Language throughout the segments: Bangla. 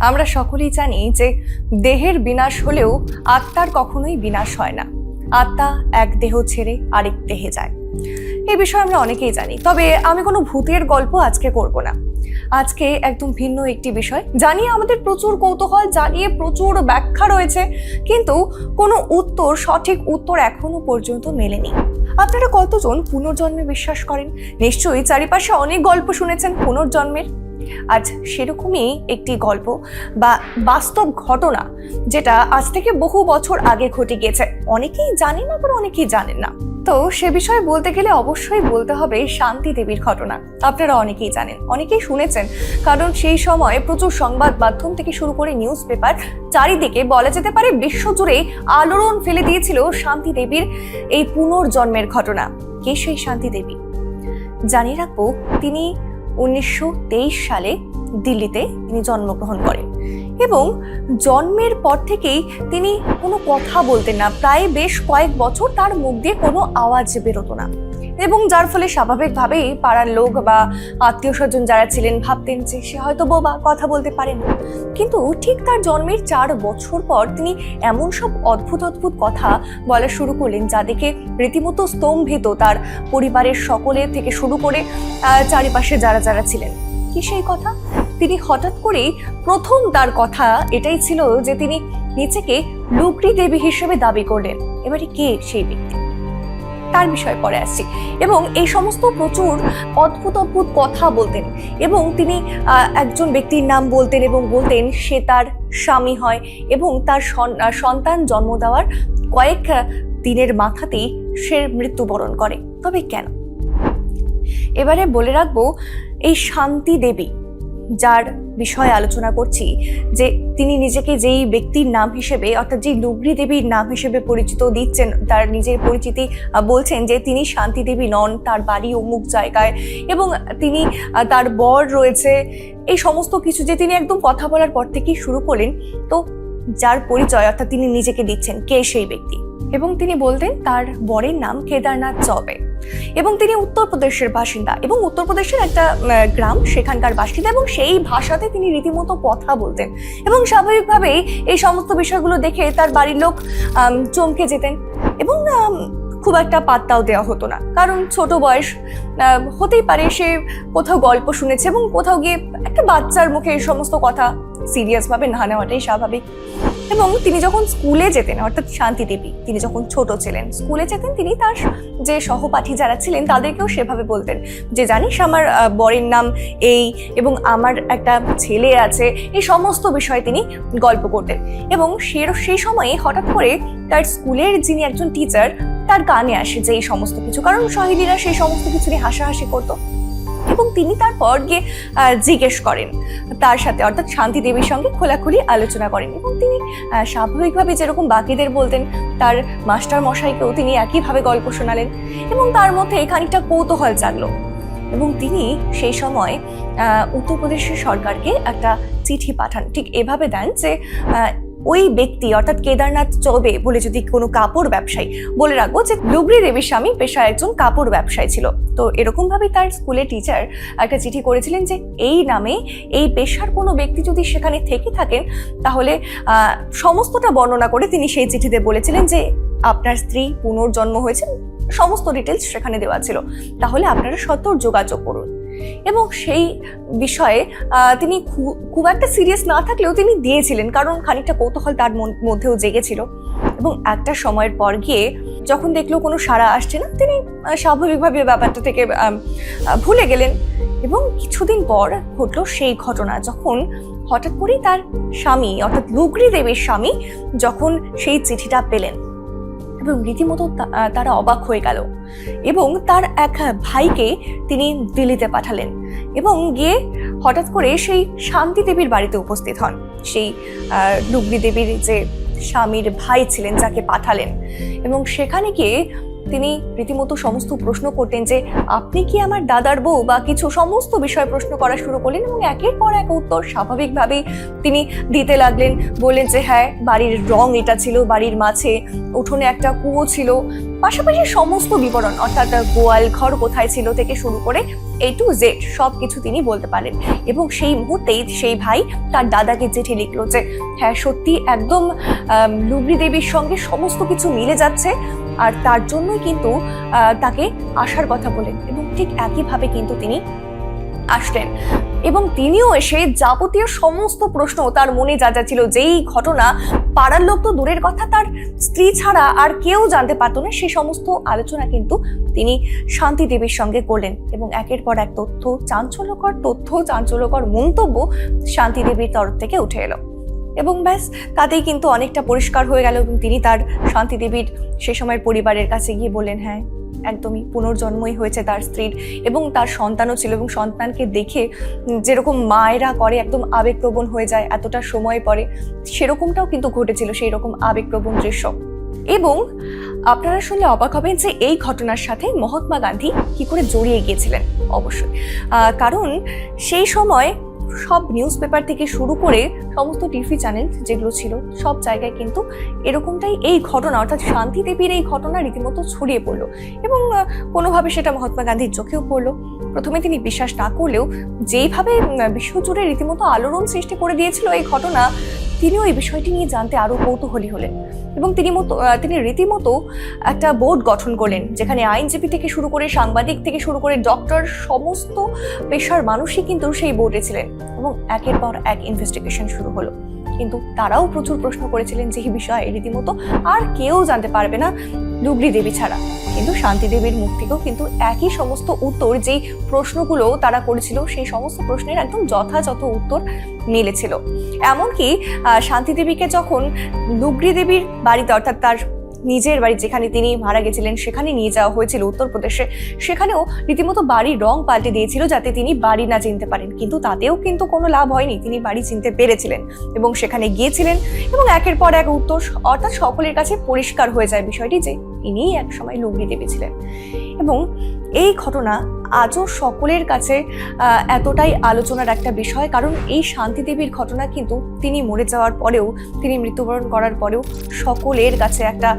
আমরা সকলেই জানি যে দেহের বিনাশ হলেও আত্মার কখনোই বিনাশ হয় না। আত্মা এক দেহ ছেড়ে আরেক দেহে যায়। এই বিষয়ে আমরা অনেকেই জানি, তবে আমি কোনো ভূতের গল্প আজকে করব না। আজকে একদম ভিন্ন একটি বিষয়। জানিয়ে আমাদের প্রচুর কৌতূহল, জানিয়ে প্রচুর ব্যাখ্যা রয়েছে, কিন্তু কোনো উত্তর, সঠিক উত্তর এখনও পর্যন্ত মেলেনি। আপনারা কতজন পুনর্জন্মে বিশ্বাস করেন? নিশ্চয়ই চারিপাশে অনেক গল্প শুনেছেন পুনর্জন্মের। আজ সেরকমই একটি গল্প বা বাস্তব ঘটনা যেটা আজ থেকে বহু বছর আগে ঘটে গিয়েছে। অনেকেই জানেন আবার অনেকেই জানেন না। তো সে বিষয়ে বলতে গেলে অবশ্যই বলতে হবে শান্তি দেবীর ঘটনা। আপনারা অনেকেই জানেন, অনেকেই শুনেছেন। কারণ সেই সময় প্রচুর সংবাদ মাধ্যম থেকে শুরু করে নিউজ পেপার চারিদিকে বলা যেতে পারে বিশ্বজুড়ে আলোড়ন ফেলে দিয়েছিল শান্তি দেবীর এই পুনর্জন্মের ঘটনা। কে সেই শান্তি দেবী? জানিয়ে রাখব, তিনি উনিশশো তেইশ সালে দিল্লিতে তিনি জন্মগ্রহণ করেন এবং জন্মের পর থেকেই তিনি কোনো কথা বলতেন না। প্রায় বেশ কয়েক বছর তার মুখ দিয়ে কোনো আওয়াজ বেরোতো না। এবং যার ফলে স্বাভাবিকভাবেই পাড়ার লোক বা আত্মীয় স্বজন যারা ছিলেন ভাবতেন যে সে হয়তো বোবা, কথা বলতে পারে না। কিন্তু ঠিক তার জন্মের চার বছর পর তিনি এমন সব অদ্ভুত অদ্ভুত কথা বলা শুরু করলেন যা দেখে রীতিমতো স্তম্ভিত তার পরিবারের সকলে থেকে শুরু করে চারিপাশে যারা যারা ছিলেন। কি সেই কথা? তিনি হঠাৎ করেই প্রথম তার কথা এটাই ছিল যে তিনি নিজেকে লুকরি দেবী হিসেবে দাবি করলেন। এবারে কে সেই ব্যক্তি? তার বিষয়ে পরে আসছি। এবং এই সমস্ত প্রচুর অদ্ভুত অদ্ভুত কথা বলতেন এবং তিনি একজন ব্যক্তির নাম বলতেন এবং বলতেন সে তার স্বামী হয় এবং তার সন্তান জন্ম দেওয়ার কয়েক দিনের মাথাতেই সে মৃত্যুবরণ করে। তবে কেন? এবারে বলে রাখব, এই শান্তি দেবী যার বিষয়ে আলোচনা করছি, যে তিনি নিজেকে যেই ব্যক্তির নাম হিসেবে, অর্থাৎ যেই লুগরি দেবীর নাম হিসেবে পরিচিত দিচ্ছেন, তার নিজের পরিচিতি বলছেন যে তিনি শান্তি দেবী নন, তার বাড়ি অমুক জায়গায় এবং তিনি তার বর রয়েছে, এই সমস্ত কিছু যে তিনি একদম কথা বলার পর থেকেই শুরু করলেন, তো যার পরিচয় অর্থাৎ তিনি নিজেকে দিচ্ছেন, কে সেই ব্যক্তি? এবং তিনি বলতেন তার বরের নাম কেদারনাথ চবে। এবং তিনি উত্তরপ্রদেশের বাসিন্দা এবং উত্তরপ্রদেশের একটা গ্রাম সেখানকার বাসিন্দা এবং সেই ভাষাতে তিনি রীতিমতো কথা বলতেন। এবং স্বাভাবিকভাবেই এই সমস্ত বিষয়গুলো দেখে তার বাড়ির লোক চমকে যেতেন এবং খুব একটা পাত্তাও দেওয়া হতো না। কারণ ছোট বয়স হতেই পারে সে কোথাও গল্প শুনেছে এবং কোথাও গিয়ে একটা বাচ্চার মুখে এই সমস্ত কথা সিরিয়াসভাবে না নেওয়াটাই স্বাভাবিক। এবং তিনি যখন স্কুলে যেতেন, অর্থাৎ শান্তি দেবী, তিনি যখন ছোট ছিলেন, স্কুলে যেতেন, তিনি তার যে সহপাঠী যারা ছিলেন, তাদেরকেও সেভাবে বলতেন যে, জানিস আমার বরের নাম এই এবং আমার একটা ছেলে আছে। এই সমস্ত বিষয়ে তিনি গল্প করতেন। এবং সে, সেই সময়ে হঠাৎ করে তার স্কুলের যিনি একজন টিচার তার কানে আসে যে, এই সমস্ত কিছু। কারণ সহিনীরা সেই সমস্ত কিছু নিয়ে হাসাহাসি করতো। এবং তিনি তারপর গিয়ে জিজ্ঞেস করেন। তার সাথে অর্থাৎ শান্তি দেবীর সঙ্গে খোলাখুলি আলোচনা করেন এবং তিনি স্বাভাবিকভাবে যেরকম বাকিদের বলতেন, তার মাস্টার মশাইকেও তিনি একইভাবে গল্প শোনালেন এবং তার মধ্যে খানিকটা কৌতূহল জাগলো। এবং তিনি সেই সময় উত্তরপ্রদেশের সরকারকে একটা চিঠি পাঠান। ঠিক এভাবে দেন যে ওই ব্যক্তি, অর্থাৎ কেদারনাথ চৌবে বলে যদি কোনো কাপড় ব্যবসায়ী বলে রাখব যে লুগরি দেবীর স্বামী পেশায় একজন কাপড় ব্যবসায়ী ছিল। তো এরকমভাবে তার স্কুলে টিচার একটা চিঠি করেছিলেন যে এই নামে এই পেশার কোনো ব্যক্তি যদি সেখানে থেকে থাকেন, তাহলে সমস্তটা বর্ণনা করে তিনি সেই চিঠিতে বলেছিলেন যে আপনার স্ত্রী পুনর্জন্ম হয়েছে সমস্ত ডিটেলস সেখানে দেওয়া ছিল। তাহলে আপনারা সত্তর যোগাযোগ করুন। এবং সেই বিষয়ে তিনি খুব একটা সিরিয়াস না থাকলেও তিনি দিয়েছিলেন, কারণ খানিকটা কৌতূহল তার মধ্যেও জেগেছিল। এবং একটা সময়ের পর গিয়ে যখন দেখল কোনো সাড়া আসছে না, তিনি স্বাভাবিকভাবে ব্যাপারটা থেকে ভুলে গেলেন। এবং কিছুদিন পর ঘটলো সেই ঘটনা, যখন হঠাৎ করেই তার স্বামী, অর্থাৎ লুগরি দেবীর স্বামী, যখন সেই চিঠিটা পেলেন। এবং রীতিমতো তারা অবাক হয়ে গেল। এবং তার এক ভাইকে তিনি দিল্লিতে পাঠালেন এবং গিয়ে হঠাৎ করে সেই শান্তি দেবীর বাড়িতে উপস্থিত হন। সেই আহ, দেবীর যে স্বামীর ভাই ছিলেন যাকে পাঠালেন এবং সেখানে গিয়ে তিনি রীতিমতো সমস্ত প্রশ্ন করতেন যে, আপনি কি আমার দাদার বউ বা কিছু সমস্ত বিষয়ে প্রশ্ন করা শুরু করলেন এবং একের পর এক উত্তর স্বাভাবিকভাবেই তিনি দিতে লাগলেন। বললেন যে হ্যাঁ বাড়ির রং এটা ছিল, বাড়ির মাঝে উঠোনে একটা কুয়ো ছিল। পাশাপাশি সমস্ত বিবরণ, অর্থাৎ গোয়াল ঘর কোথায় ছিল থেকে শুরু করে এ টু জেড সব কিছু তিনি বলতে পারেন এবং সেই মুহূর্তেই সেই ভাই তার দাদাকে চিঠি লিখলো যে হ্যাঁ সত্যি একদম লুবরি দেবীর সঙ্গে সমস্ত কিছু মিলে যাচ্ছে। আর তার জন্যই কিন্তু তাকে আসার কথা বলেন এবং ঠিক একইভাবে কিন্তু তিনি আসলেন। এবং তিনিও এসে যাবতীয় সমস্ত প্রশ্ন তার মনে যা যা ছিল, যেই ঘটনা পাড়ার লোক তো দূরের কথা, তার স্ত্রী ছাড়া আর কেউ জানতে পারতো না সেই সমস্ত আলোচনা কিন্তু তিনি শান্তি দেবীর সঙ্গে করলেন এবং একের পর এক তথ্য চাঞ্চল্যকর তথ্য চাঞ্চল্যকর মন্তব্য শান্তি দেবীর তরফ থেকে উঠে এলো। এবং ব্যাস, তাতেই কিন্তু অনেকটা পরিষ্কার হয়ে গেল এবং তিনি তার শান্তি দেবীর সে সময়ের পরিবারের কাছে গিয়ে বললেন হ্যাঁ একদমই পুনর্জন্মই হয়েছে তার স্ত্রীর এবং তার সন্তানও ছিল এবং সন্তানকে দেখে যেরকম মায়েরা করে একদম আবেগপ্রবণ হয়ে যায়, এতটা সময় পরে সেরকমটাও কিন্তু ঘটেছিল সেই রকম আবেগপ্রবণ দৃশ্য। এবং আপনারা শুনলে অবাক হবেন যে এই ঘটনার সাথে মহাত্মা গান্ধী কি করে জড়িয়ে গিয়েছিলেন, অবশ্যই। কারণ সেই সময় সব নিউজ পেপার থেকে শুরু করে সমস্ত টিভি চ্যানেল যেগুলো ছিল, সব জায়গায় কিন্তু এরকমটাই এই ঘটনা, অর্থাৎ শান্তি দেবীর এই ঘটনা রীতিমতো ছড়িয়ে পড়ল এবং কোনোভাবে সেটা মহাত্মা গান্ধীর চোখেও পড়ল। প্রথমে তিনি বিশ্বাস না করলেও যেইভাবে বিশ্বজুড়ে রীতিমতো আলোড়ন সৃষ্টি করে দিয়েছিল এই ঘটনা তিনিও এই বিষয়টি নিয়ে জানতে আরও কৌতূহলী হলেন এবং তিনি মতো তিনি রীতিমতো একটা বোর্ড গঠন করলেন, যেখানে আইনজীবী থেকে শুরু করে সাংবাদিক থেকে শুরু করে ডক্টর সমস্ত পেশার মানুষই কিন্তু সেই বোর্ডে ছিলেন এবং একের পর এক ইনভেস্টিগেশন শুরু হলো। কিন্তু তারাও প্রচুর প্রশ্ন করেছিলেন যে এই বিষয়ে রীতিমতো আর কেউ জানতে পারবে না। লুবরি দেবী ছাড়া। কিন্তু শান্তি দেবীর মুখ থেকেও কিন্তু একই সমস্ত উত্তর যেই প্রশ্নগুলো তারা করেছিল, সেই সমস্ত প্রশ্নের একদম যথাযথ উত্তর মিলেছিল। এমনকি শান্তি দেবীকে যখন লুবরি দেবীর বাড়িতে, অর্থাৎ তার নিজের বাড়ি যেখানে তিনি মারা গেছিলেন, সেখানে নিয়ে যাওয়া হয়েছিল উত্তরপ্রদেশে, সেখানেও রীতিমতো বাড়ির রং পাল্টে দিয়েছিল যাতে তিনি বাড়ি না চিনতে পারেন। কিন্তু তাতেও কিন্তু কোনো লাভ হয়নি, তিনি বাড়ি চিনতে পেরেছিলেন এবং সেখানে গিয়েছিলেন এবং একের পর এক উত্তর অর্থাৎ সকলের কাছে পরিষ্কার হয়ে যায় বিষয়টি যে ইনিই একসময় সময় লুবরি দেবী ছিলেন এবং এই ঘটনা আজও সকলের কাছে এতটাই আলোচনার একটা বিষয়, কারণ এই শান্তি দেবীর ঘটনা কিন্তু তিনি মরে যাওয়ার পরেও, তিনি মৃত্যুবরণ করার পরেও সকলের কাছে একটা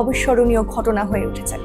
অবিস্মরণীয় ঘটনা হয়ে উঠেছে।